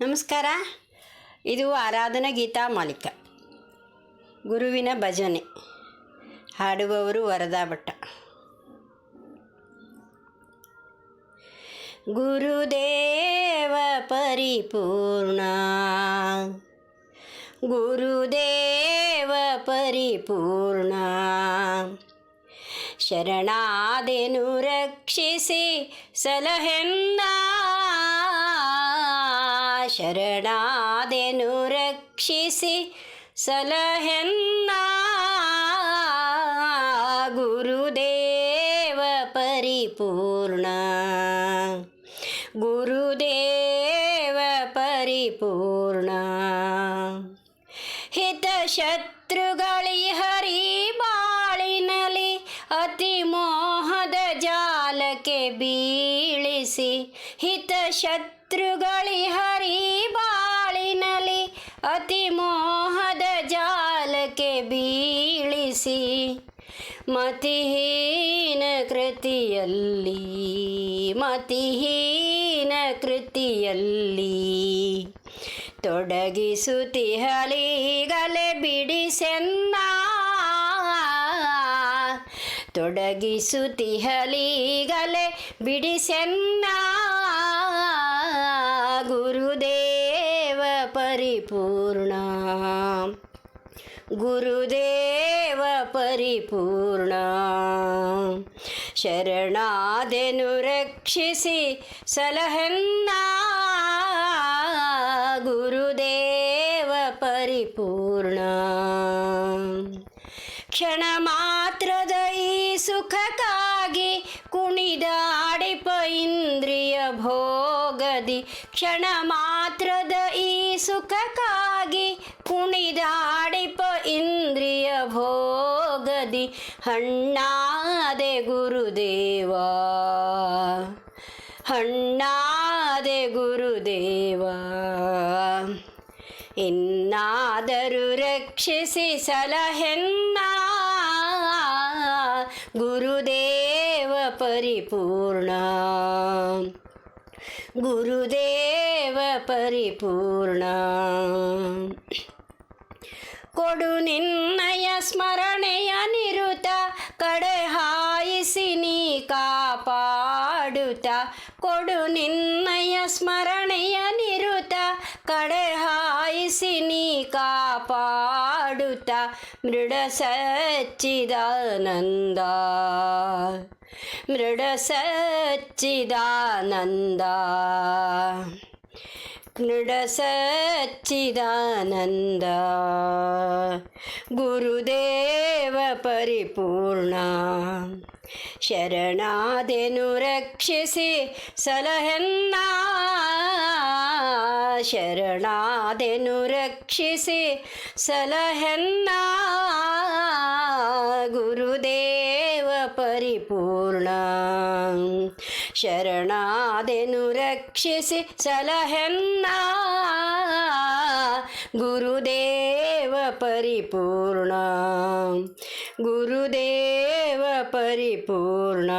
ನಮಸ್ಕಾರ. ಇದು ಆರಾಧನಾ ಗೀತಾ ಮಾಲಿಕ. ಗುರುವಿನ ಭಜನೆ. ಹಾಡುವವರು ವರದಾ ಭಟ್ಟ. ಗುರುದೇವ ಪರಿಪೂರ್ಣ. ಗುರುದೇವ ಪರಿಪೂರ್ಣ. ಶರಣಾದೆನು ರಕ್ಷಿಸಿ ಸಲಹೆನ್ನ ಶರಣಾದೆನು ರಕ್ಷಿಸಿ ಸಲಹೆನ್ನ ಗುರುದೇವ ಪರಿಪೂರ್ಣ. ಗುರುದೇವ ಪರಿಪೂರ್ಣ. ಹಿತಶತ್ರುಗಳಿ ಹರಿ ಬಾಳಿನಲಿ ಅತಿ ಮೋಹದ ಜಾಲಕ್ಕೆ ಹಿತ ಶತ್ರುಗಳಿ ಹರಿ ಬಾಳಿನಲಿ ಅತಿ ಮೋಹದ ಜಾಲಕ್ಕೆ ಬೀಳಿಸಿ ಮತಿಹೀನ ಕೃತಿಯಲ್ಲಿ ಮತಿಹೀನ ಕೃತಿಯಲ್ಲಿ ತೊಡಗಿಸುತ್ತಿಹಳಿಗಲೆ ಬಿಡಿಸೆನ್ನ ತೊಡಗಿಸುತ್ತಿಹಳಿಗಲೆ ಬಿಡಿಸೆನ್ನ ಗುರುದೇವ ಪರಿಪೂರ್ಣ. ಗುರುದೇವ ಪರಿಪೂರ್ಣ. ಶರಣಾದೆನು ರಕ್ಷಿಸಿ ಸಲಹನ್ನ ಗುರುದೇವ ಪರಿಪೂರ್ಣ. ಕ್ಷಣ ಇಂದ್ರಿಯ ಭೋಗದಿ ಕ್ಷಣ ಮಾತ್ರದ ಈ ಸುಖಕ್ಕಾಗಿ ಕುಣಿದಾಡಿಪ ಇಂದ್ರಿಯ ಭೋಗದಿ ಹಣ್ಣಾದೆ ಗುರುದೇವ. ಹಣ್ಣಾದೆ ಗುರುದೇವ. ಇನ್ನಾದರೂ ರಕ್ಷಿಸಿ ಸಲಹೆನ್ನ ಪರಿಪೂರ್ಣ. ಗುರುದೇವ ಪರಿಪೂರ್ಣ. ಕೊಡು ನಿನ್ನಯ ಸ್ಮರಣೆಯ ನಿರುತ, ಕಡೆ ಹಾಯಿಸಿ ನೀ ಕಾಪಾಡುತ್ತ ಕೊಡು ನಿನ್ನಯ ಸ್ಮರಣೆಯ ನಿರುತ, ಕಡೆ ಹಾಯಿಸಿ ನೀ ಕಾಪಾಡುತ್ತ ಮೃಡ ಸಚ್ಚಿದಾನಂದ ಮೃಡ ಸಚ್ಚಿದಾನಂದ ನೃಡ ಸಚ್ಚಿದಾನಂದ ಗುರುದೇವ ಪರಿಪೂರ್ಣ ಶರಣಾದೆನು ರಕ್ಷಿಸಿ ಸಲಹೆನ್ನ ಶರಣಾದೆನು ರಕ್ಷಿಸಿ ಸಲಹೆನ್ನ ಗುರುದೇವ ಪರಿಪೂರ್ಣ ಶರಣಾದೆನು ರಕ್ಷಿಸಿ ಸಲಹೆನ್ನ ಗುರುದೇವ ಪರಿಪೂರ್ಣ ಗುರುದೇವ ಪರಿಪೂರ್ಣ